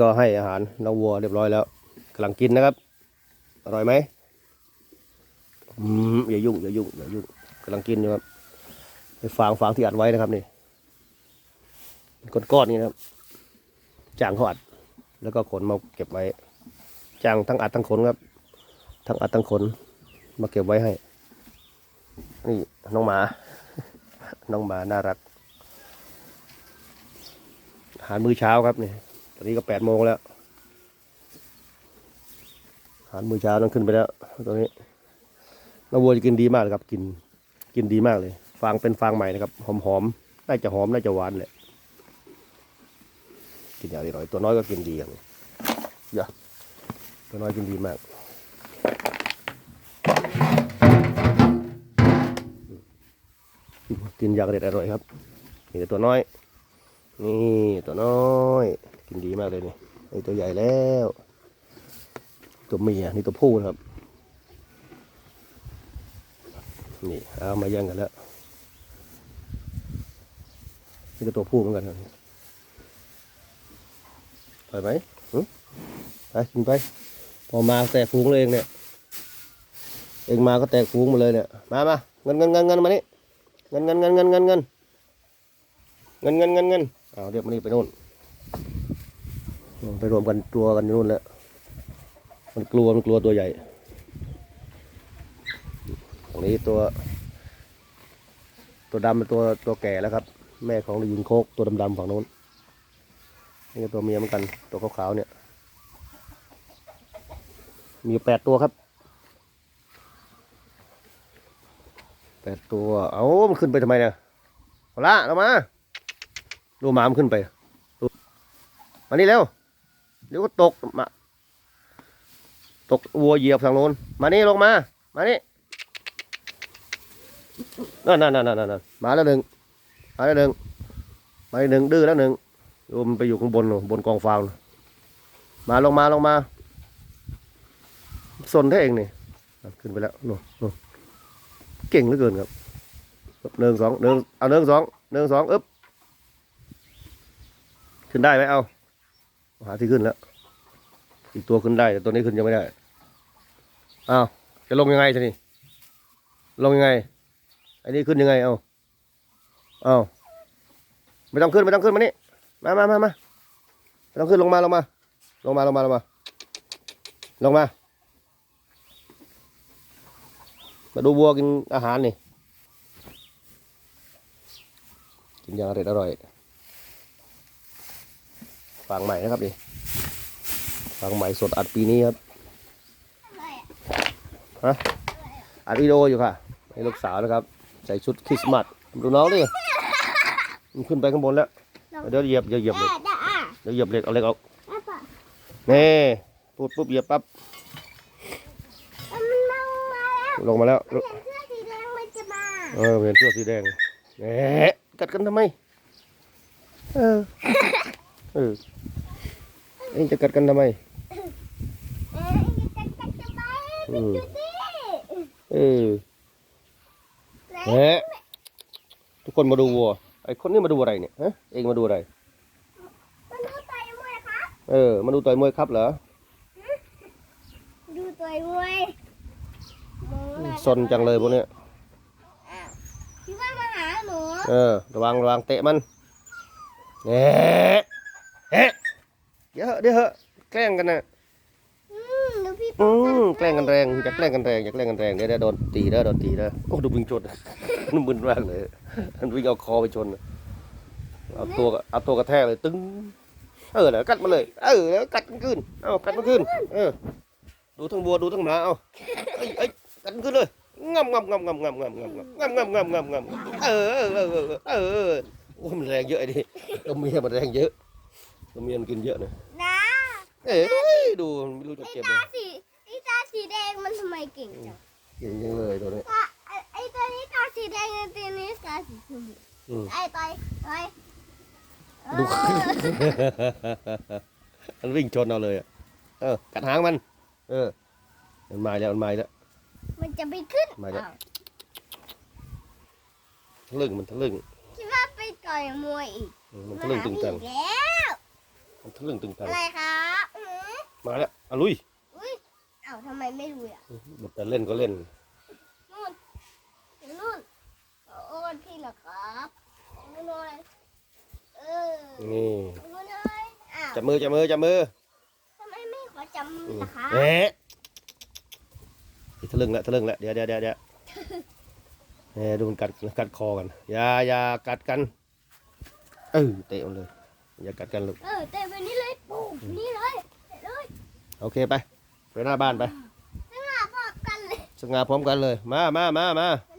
ก็ให้อาหารน้องวัวเรียบร้อยแล้วกำลังกินนะครับ อร่อยไหมอืมอย่ายุ่งอย่ายุ่งอย่ายุ่งกำลังกินอยู่ครับไปฟางฟางที่อัดไว้นะครับนี่ก้อนๆนี่นะครับจ้างเขาอัด แล้วก็ขนมาเก็บไว้จ้างทั้งอัดทั้งขนครับ ทั้งอัดทั้งขนมาเก็บไว้ให้ นี่น้องหมา น้องหมาน่ารักอาหารมื้อเช้าครับนี่ อนนี้ก็แปดโมงแล้วอาหารมื้อเช้าต้องขึ้นไปแล้วตอนนี้น้องวัวจะกินดีมากเลยครับ กินกินดีมากเลยฟางเป็นฟางใหม่นะครับ หอมหอมๆน่าจะหอมน่าจะหวานแหละกินอย่างอร่อยตัวน้อยก็กินดีอย่างนี้อย่าตัวน้อยกินดีมากกินอย่างอร่อยอร่อยครับนี่ตัวน้อย นี่ตัวน้อย กินดีมากเลยนี่นี่ตัวใหญ่แล้ว ตัวเมียนี่ตัวผู้นะครับ นี่เอามาย่งกันแล้ว นี่ก็ตัวผู้เหมือนกันครับไปไหมไปกินไป พอมาแตกฟูงเลยเองเนี่ย เองมาก็แตกฟูงมาเลยเนี่ย มามาเงินเงินเงินเงินมานี่เงินเงินเงินเงินเงินเงินเงินเงินเงินเงินเอาเรียกมันนี่ไปโน่น ไปรวมกันตัวกันนู่นแล้ว มันกลัวมันกลัวตัวใหญ่ตรงนี้ตัว ตัวดำเป็นตัวตัวแก่แล้วครับ แม่ของลิงโคกตัวดำๆฝั่งโน้น นี่ก็ตัวเมียเหมือนกัน ตัวขาวๆเนี่ย มีแปดตัวครับแปดตัว เอามันขึ้นไปทำไมเนี่ยเอาละเรามา ดูหมามันขึ้นไป มานี่เร็ว เดี๋ยวก็ตกมาตกวัวเหยียบทางโน้น มานี่ลงมา มานี่นั่นนั่นนั่นนั่นมาแล้วหนึ่งมาแล้วหนึ่งมาอีกหนึ่งดื้อแล้วหนึ่งดูมันไปอยู่ข้างบนบนกองฟางมาลงมาลงมาสนได้เองนี่ขึ้นไปแล้วนู่นเก่งเหลือเกินครับหนึ่งสองหนึ่งเอาหนึ่งสองหนึ่งสองอึ๊บขึ้นได้ไหมเอา หาที่ขึ้นแล้ว อีกตัวขึ้นได้ แต่ตัวนี้ขึ้นยังไม่ได้ อ้าว จะลงยังไงทีนี้ ลงยังไงไอ้นี่ขึ้นยังไง เอาเอาไม่ต้องขึ้นไม่ต้องขึ้นมานี่ มามามามาไม่ต้องขึ้นลงมาลงมา ลงมาลงมาลงมา ลงมา มาดูวัวกินอาหารนี่ กินอย่างอร่อยอร่อย ฟางใหม่นะครับนี่ฟางใหม่สดอัดปีนี้ครับฮะอัดวิดีโออยู่ค่ะให้ลูกสาวนะครับ ใส่ชุดคริสต์มาสดูน้องดิมันขึ้นไปข้างบนแล้ว เดี๋ยวเหยียบเดี๋ยวเหยียบเหล็กเดี๋ยวเหยียบเหล็กเอาเหล็กออกนี่ปุ๊บปุ๊บเหยียบปั๊บลงมาแล้วลงมาแล้วเห็นเสื้อสีแดงมันจะมาเออเห็นเสื้อสีแดงแหมกัดกันทำไม เออ เออ เอ็งจะกัดกันทำไมเอ๊ะจะจะจะไปอืมดูสิเออแหมทุกคนมาดูวัว ไอ้คนนี้มาดูอะไรเนี่ยฮะเอ็งมาดูอะไรมันดูต่อยมวยครับ เออ มาดูต่อยมวยครับเหรอ ดูต่อยมวยมองหน้าซนจังเลยพวกเนี้ยอ้าวคิดว่ามาหาหนู เออ ระวังระวังเตะมันแหมแหะ เดี๋ยวเหอะเดี๋ยวเหอะแกล้งกันนะอืมดูพี่อืมแกล้งกันแรงอยากแกล้งกันแรงอยากแกล้งกันแรงเดี๋ยวเดี๋ยวโดนตีเด้อโดนตีเด้อโอ้ดูวิ่งชน มันมึนมากเลยมันวิ่งเอาคอไปชนเอาตัวเอาตัวกระแทกเลย ตึ้งเออแล้วกัดมาเลยเออแล้วกัดมันขึ้นเอากัดมันขึ้นเออ ดูทั้งบัวดูทั้งหมาเอาเอ้ยเอ้ยกัดมันขึ้นเลยงำงำงำงำงำงำงำงำงำงำงำงำเออเออเออเออเออเออโอ้มันแรงเยอะไอ้ดิตัวเมียมันแรงเยอะ ตัวเมียมันกินเยอะนะนะเอ้ยดูมันไม่รู้จะไอ้เก็บเลตายสีไอ้ตาสีแดงมันทำไมเก่งจังเก่งยังเลยตัวนี้ ตาไอ้ไอ้ตัวนี้ตาสีแดงไอ้ตัวนี้ตาสีชมพูอืม ไอ้ต่อยต่อยดู เออ มันวิ่งชนเอาเลยอะเออกัดหางมัน เออมันมาแล้วมันมาแล้ว มันจะไปขึ้นมาแล้ว อ้าวทะลึ่งมันทะลึ่งคิดว่าไปต่อยมวยอีกอืมมันทะลึ่งตึงตัง มาหาอีกแล้ว มันทะลึ่งตึงตังอะไรครับอืมมาแล้วอะลุยอุ้ยเอ้าทำไมไม่รู้อะบอกแต่เล่นก็เล่นนู่นอยู่นู่นโอ้ยพี่เหรอครับนู่นเลยเออนี่นู่นเลยอ้าวจับมือจับมือจับมือทำไมไม่ขอจอืมำนะคะเอ๊ะนี่ทะลึ่งแล้วทะลึ่งแล้วเดี๋ยวเดี๋ยวเดี๋ยวเดี๋ยวเอ๊ะดูมันกัดกัดคอกันอย่าอย่ากัดกันเออเตะมันเลย อย่ากัดกันลูก เออเตะไปนี่เลยปุ๊บนี่เลยเตะเลยโอเคไป ไปหน้าบ้านไปข้างหน้าพอกันเลย สง่าพร้อมกันเลย มามามามาเ